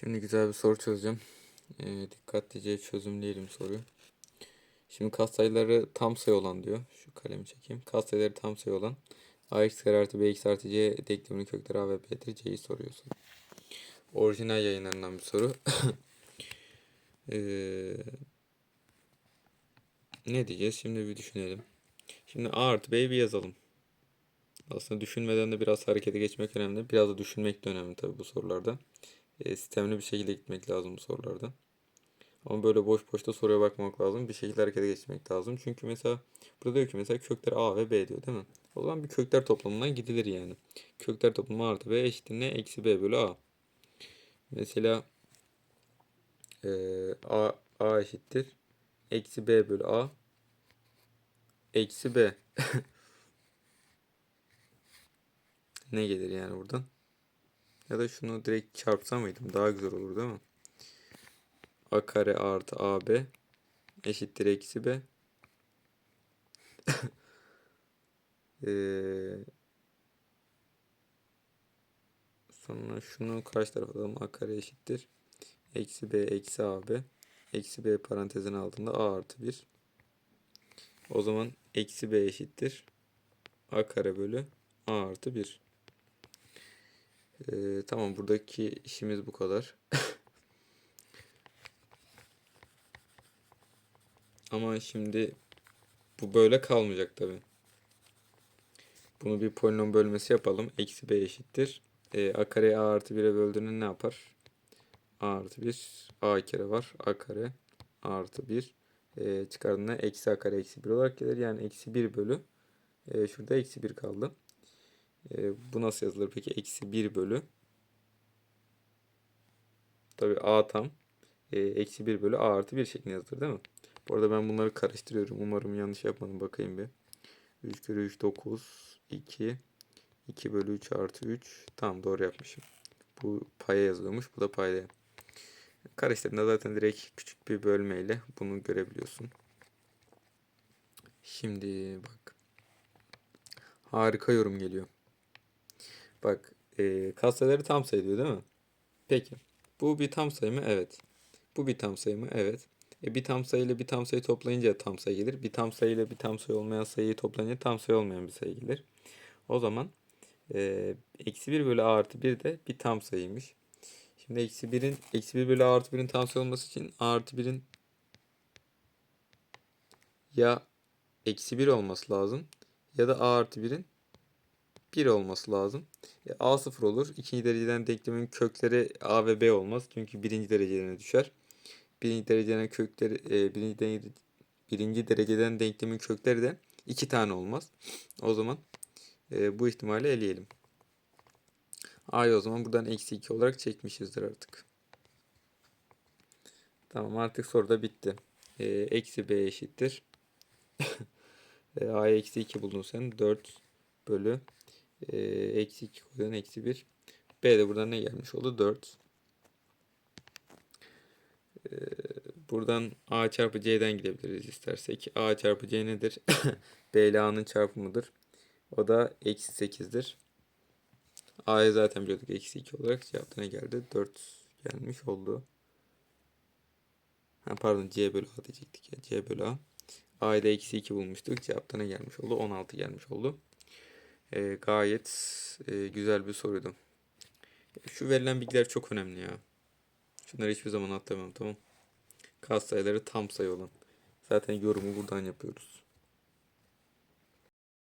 Şimdi güzel bir soru çözeceğim. Ee, dikkatlice çözümleyelim soruyu. Şimdi katsayıları tam sayı olan diyor. Şu kalemi çekeyim. Katsayıları tam sayı olan ax kare artı bx artı c denkleminin kökleri a ve b'dir. c'yi soruyor soru. Orijinal yayınlarından bir soru. Ee, ne diyeceğiz? Şimdi bir düşünelim. Şimdi a artı b'yi bir yazalım. Aslında düşünmeden de biraz harekete geçmek önemli. Biraz da düşünmek de önemli tabii bu sorularda. E, sistemli bir şekilde gitmek lazım bu sorularda. Ama böyle boş boş da soruya bakmamak lazım. Bir şekilde harekete geçmek lazım. Çünkü mesela burada diyor ki mesela kökler A ve B diyor değil mi? O zaman bir kökler toplamından gidilir yani. Kökler toplamı artı B eşittir ne? Eksi B bölü A. Mesela e, A, A eşittir. Eksi B bölü A. Eksi B. ne gelir yani buradan? Ya da şunu direkt çarpsa mıydım? Daha güzel olur değil mi? A kare artı AB eşittir eksi B. ee, sonra şunu karşı tarafa alalım. A kare eşittir. Eksi B eksi AB. Eksi B parantezin altında A artı 1. O zaman eksi B eşittir. A kare bölü A artı 1. Ee, tamam buradaki işimiz bu kadar. Ama şimdi bu böyle kalmayacak tabi. Bunu bir polinom bölmesi yapalım. Eksi b eşittir. E, a kare a artı 1'e böldüğünde ne yapar? a artı 1 a kere var. a kare a artı 1 e, çıkardığında eksi a kare eksi 1 olarak gelir. Yani eksi 1 bölü e, şurada eksi 1 kaldı. E, bu nasıl yazılır peki? Eksi 1 bölü tabi a tam e, eksi 1 bölü a artı 1 şeklinde yazılır değil mi? Bu arada ben bunları karıştırıyorum. Umarım yanlış yapmadım. Bakayım bir. 3 kere 3 9 2 2 bölü 3 artı 3 Tamam doğru yapmışım. Bu paya yazılıyormuş. Bu da paydaya. Karıştırdığında zaten direkt küçük bir bölmeyle bunu görebiliyorsun. Şimdi bak. Harika yorum geliyor. Bak e, katsayıları tam sayı diyor değil mi? Peki. Bu bir tam sayı mı? Evet. Bu bir tam sayı mı? Evet. E, bir tam sayı ile bir tam sayı toplayınca tam sayı gelir. Bir tam sayı ile bir tam sayı olmayan sayıyı toplayınca tam sayı olmayan bir sayı gelir. O zaman e, eksi 1 bölü a artı 1 de bir tam sayıymış. Şimdi eksi 1'in eksi 1 bölü a artı 1'in tam sayı olması için a artı 1'in ya eksi 1 olması lazım ya da a artı 1'in 1 olması lazım. E, a 0 olur. İkinci dereceden denklemin kökleri a ve b olmaz. Çünkü birinci dereceden düşer birinci dereceden kökleri e, birinci, birinci dereceden denklemin kökleri de iki tane olmaz. O zaman e, bu ihtimali eleyelim. A'yı o zaman buradan eksi 2 olarak çekmişizdir artık. Tamam artık soru da bitti. Eksi B eşittir. e, A'ya eksi 2 buldun sen. 4 bölü eksi 2 koyuyorsun eksi 1. B de buradan ne gelmiş oldu? 4. Ee, buradan a çarpı c'den gidebiliriz istersek. a çarpı c nedir? b ile a'nın çarpımıdır. O da eksi 8'dir. a'ya zaten biliyorduk eksi 2 olarak. Cevap ne geldi? 4 gelmiş oldu. Ha, pardon c bölü a diyecektik ya. c bölü a. a'yı da eksi 2 bulmuştuk. Cevapta ne gelmiş oldu? 16 gelmiş oldu. E, gayet e, güzel bir soruydu. Şu verilen bilgiler çok önemli ya. Şunları hiçbir zaman atlamam tamam. Kas sayıları tam sayı olan. Zaten yorumu buradan yapıyoruz.